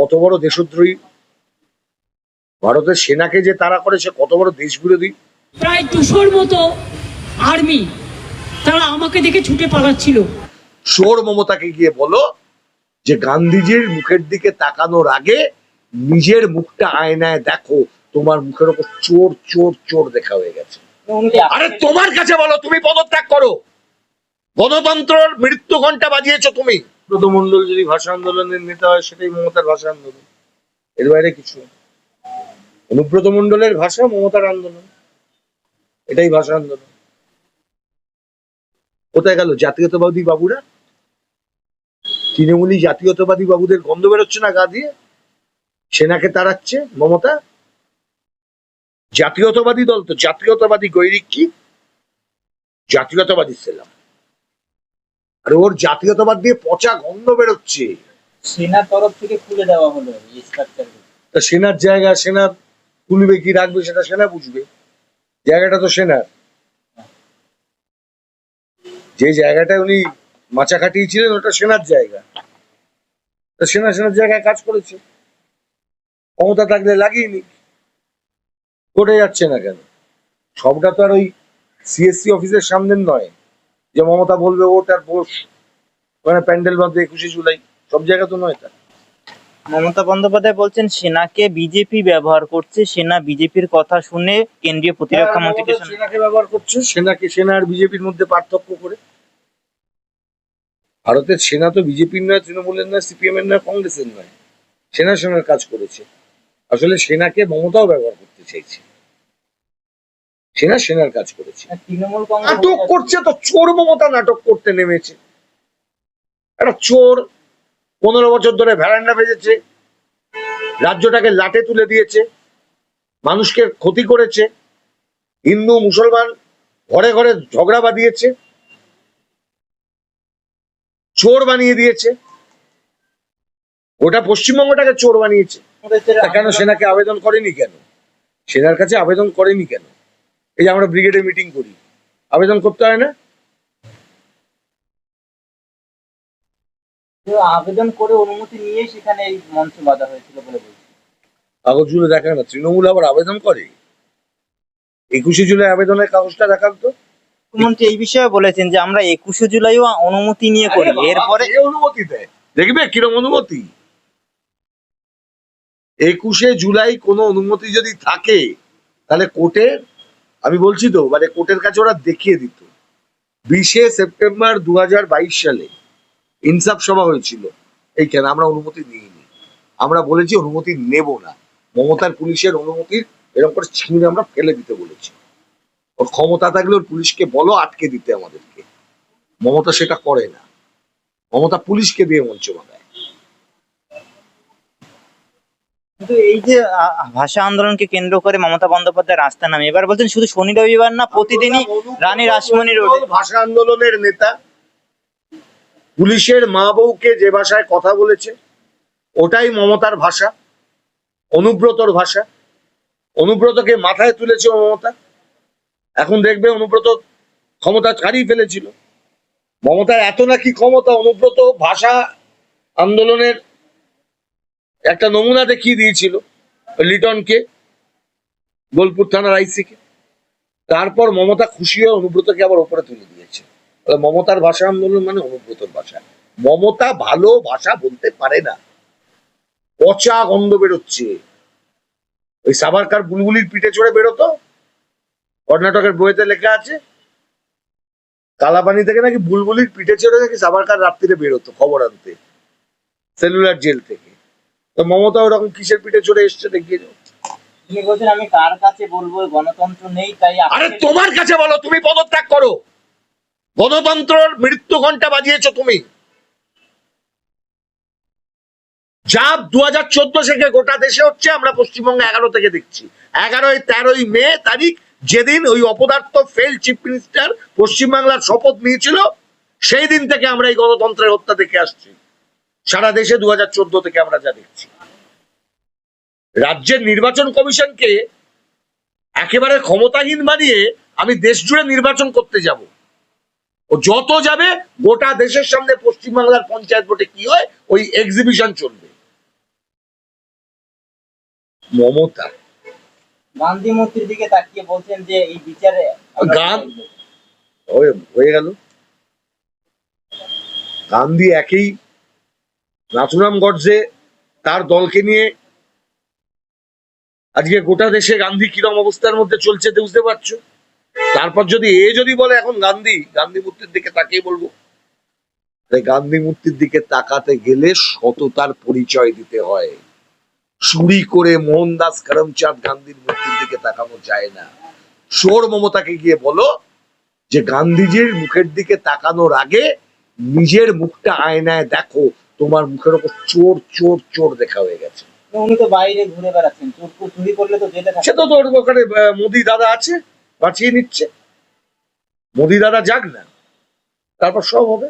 কত বড় দেশদ্রোহী? ভারতের সেনাকে যে তারা করেছে কত বড় দেশ বিরোধী প্রায় দুশোর মতো আর্মি তারা আমাকে দেখে ছুটে পালাচ্ছিল। চোর মমতাকে গিয়ে বলো যে গান্ধীজির মুখের দিকে তাকানোর আগে নিজের মুখটা আয়নায় দেখো তোমার মুখের ওপর চোর চোর চোর দেখা হয়ে গেছে। আরে তোমার কাছে বলো তুমি পদত্যাগ করো। গণতন্ত্রের মৃত্যু ঘণ্টা বাজিয়েছো তুমি। ব্রত মন্ডল যদি ভাষা আন্দোলনের নেতা হয়, সেটাই মমতার ভাষা আন্দোলন। এর বাইরে কিছু। অনুব্রত মন্ডলের ভাষা মমতার আন্দোলন। এটাই ভাষা আন্দোলন। কোথায় গেল? জাতীয়তাবাদী বাবুরা? তৃণমূলী জাতীয়তাবাদী বাবুদের গন্ধ বেরোচ্ছে না গা দিয়ে? সেনাকে তাড়াচ্ছে মমতা? জাতীয়তাবাদী দল তো, জাতীয়তাবাদী গৈরিক কি? জাতীয়তাবাদী ছিলাম আর ওর জাতীয়তাবাদ দিয়ে পচা গন্ধ বেরোচ্ছে। সেনার তরফ থেকে খুলে দেওয়া হলো এই স্ট্রাকচার তা সেনার জায়গা সেনা তুলবে কি রাখবে সেটা সেনা বুঝবে। জায়গাটা তো সেনার। যে জায়গাটায় উনি মাচা কাটিয়েছিলেন ওটা সেনার জায়গা। তা সেনা সেনার জায়গায় কাজ করেছে। ক্ষমতা থাকলে লাগিয়ে করে যাচ্ছে না কেন? সবটা তো আর ওই সিএসসি অফিসের সামনে নয়। যে মমতা বলবে ওটার বোস ওখানে প্যান্ডেল বাঁধবে একুশে জুলাই। সব জায়গা তো নয় তা মমতা বন্দ্যোপাধ্যায় বলছেন সেনাকে বিজেপি ব্যবহার করছে সেনা বিজেপির কথা শুনে কেন্দ্রীয় প্রতিরক্ষা মন্ত্রীকে মমতা সেনাকে ব্যবহার করছে সেনাকে সেনা আর বিজেপির মধ্যে পার্থক্য করে। ভারতের সেনা তো বিজেপির নয় তৃণমূলের নয় সিপিএম এর নয় কংগ্রেসের নয়। সেনা সেনার কাজ করেছে। আসলে সেনাকে মমতাও ব্যবহার করতে চাইছে। সেনা সেনার কাজ করেছে। নাটক করছে তো চোর মমতা নাটক করতে নেমেছে। একটা চোর পনেরো বছর ধরে ভ্যারান্ডা ভেজেছে রাজ্যটাকে লাটে তুলে দিয়েছে মানুষকে ক্ষতি করেছে হিন্দু মুসলমান ঘরে ঘরে ঝগড়া বাঁধিয়েছে চোর বানিয়ে দিয়েছে। গোটা পশ্চিমবঙ্গটাকে চোর বানিয়েছে। কেন সেনাকে আবেদন করেনি কেন? সেনার কাছে আবেদন করেনি কেন? এই যে আমরা ব্রিগেডে মিটিং করি। আবেদন করতে হয় না? আবেদন করে অনুমতি নিয়ে সেখানে এই মঞ্চ বাঁধা হয়েছিল বলে বলছে। কাগজ জুড়ে দেখা না তৃণমূল আবার আবেদন করে? একুশে জুলাই আবেদনের কাগজটা দেখান তো। মুখ্যমন্ত্রী এই বিষয়ে বলেছেন যে আমরা একুশে জুলাইও অনুমতি নিয়ে করি। এরপরে অনুমতি দেয়? দেখবে কিরম অনুমতি? একুশে জুলাই কোনো অনুমতি যদি থাকে তাহলে কোর্টের আমি বলছি তো মানে কোর্টের কাছে ওরা দেখিয়ে দিত। বিশে সেপ্টেম্বর দু হাজার বাইশ সালে ইনসাফ সভা হয়েছিল। এইখানে আমরা অনুমতি নিইনি। আমরা বলেছি অনুমতি নেব না। মমতার পুলিশের অনুমতির এরকম করে ছিঁড়ে আমরা ফেলে দিতে বলেছি। ওর ক্ষমতা থাকলে ওর পুলিশকে বলো, আটকে দিতে আমাদেরকে। মমতা সেটা করে না। মমতা পুলিশকে দিয়ে মঞ্চ বাঁধায় কিন্তু এই যে ভাষা আন্দোলনকে কেন্দ্র করে মমতা বন্দ্যোপাধ্যায় রাস্তা নামে। এবার বলছেন শুধু শনি রবিবার না, প্রতিদিনই রানী রাসমণি রোডে। ভাষা আন্দোলনের নেতা পুলিশের মা বউকে যে ভাষায় কথা বলেছে, ওটাই মমতার ভাষা, অনুব্রতর ভাষা। অনুব্রতকে মাথায় তুলেছে মমতা। এখন দেখবে অনুব্রত ক্ষমতা ছাড়িয়ে ফেলেছিল। মমতার এত নাকি ক্ষমতা, অনুব্রত ভাষা আন্দোলনের একটা নমুনা দেখিয়ে দিয়েছিল লিটনকে, বোলপুর থানার আইসিকে। তারপর মমতা খুশি হয়ে অনুব্রতকে আবার ওপরে তুলে দিয়েছে। মমতার ভাষা আন্দোলন মানে অনুব্রতর ভাষা। মমতা ভালো ভাষা বলতে পারে না। পচা গন্ধ বেরোচ্ছে। ওই সাবারকার বুলবুলির পিঠে চড়ে বেরোতো? কর্ণাটকের বইতে লেখা আছে, কালাপানি থেকে নাকি বুলবুলির পিঠে চড়ে নাকি সাবারকার রাত্রিরে বেরোতো খবর আনতে। সেলুলার জেল থেকে। তো মমতা ওরকম কিসের পিঠে চড়ে এসছে দেখিয়ে যাও আমি কার কাছে বলব? গণতন্ত্র নেই তাই আরে তোমার কাছে বলো তুমি পদত্যাগ করো। গণতন্ত্রের মৃত্যু ঘণ্টা বাজিয়েছো তুমি। যা দু হাজার চোদ্দ থেকে গোটা দেশে হচ্ছে আমরা পশ্চিমবঙ্গে এগারো থেকে দেখছি। এগারোই তেরোই মে তারিখ যেদিন ওই অপদার্থ ফেল চিফ মিনিস্টার পশ্চিমবাংলার শপথ নিয়েছিল সেই দিন থেকে আমরা এই গণতন্ত্রের হত্যা দেখে আসছি। সারা দেশে দু হাজার চোদ্দ থেকে আমরা যা দেখছি। রাজ্যের নির্বাচন কমিশনকে একেবারে ক্ষমতাহীন বানিয়ে আমি দেশ জুড়ে নির্বাচন করতে যাব। ও যত যাবে গোটা দেশের সামনে পশ্চিমবাংলার পঞ্চায়েত ভোটে কি হয় ওই এক্সিবিশন চলবে। মমতা। গান্ধী মূর্তির দিকে তাকিয়ে বলছেন যে এই বিচারে গান- হয়ে হয়ে গেল। গান্ধী একই নাথুরাম গডসে তার দলকে নিয়ে আজকে গোটা দেশে গান্ধী কিরম অবস্থার মধ্যে চলছে বুঝতে পারছ? তারপর যদি এ যদি বলে এখন গান্ধী গান্ধী মূর্তির দিকে তাকিয়ে বলব। গান্ধী মূর্তির দিকে তাকাতে গেলে সততার পরিচয় দিতে হয়। চুরি করে মোহনদাস করমচাঁদ গান্ধীর মূর্তির দিকে তাকানো যায় না। চোর মমতাকে গিয়ে বলো যে, গান্ধীজির মুখের দিকে তাকানোর আগে নিজের মুখটা আয়নায় দেখো। তোমার মুখের ওপর চোর চোর চোর দেখা হয়ে গেছে। উনি তো বাইরে ঘুরে বেড়াচ্ছেন। চোর চুরি করলে তো জেলে সে তো তোর ওখানে মোদি দাদা আছে বাঁচিয়ে নিচ্ছে। মোদি দাদা যাক না তারপর সব হবে।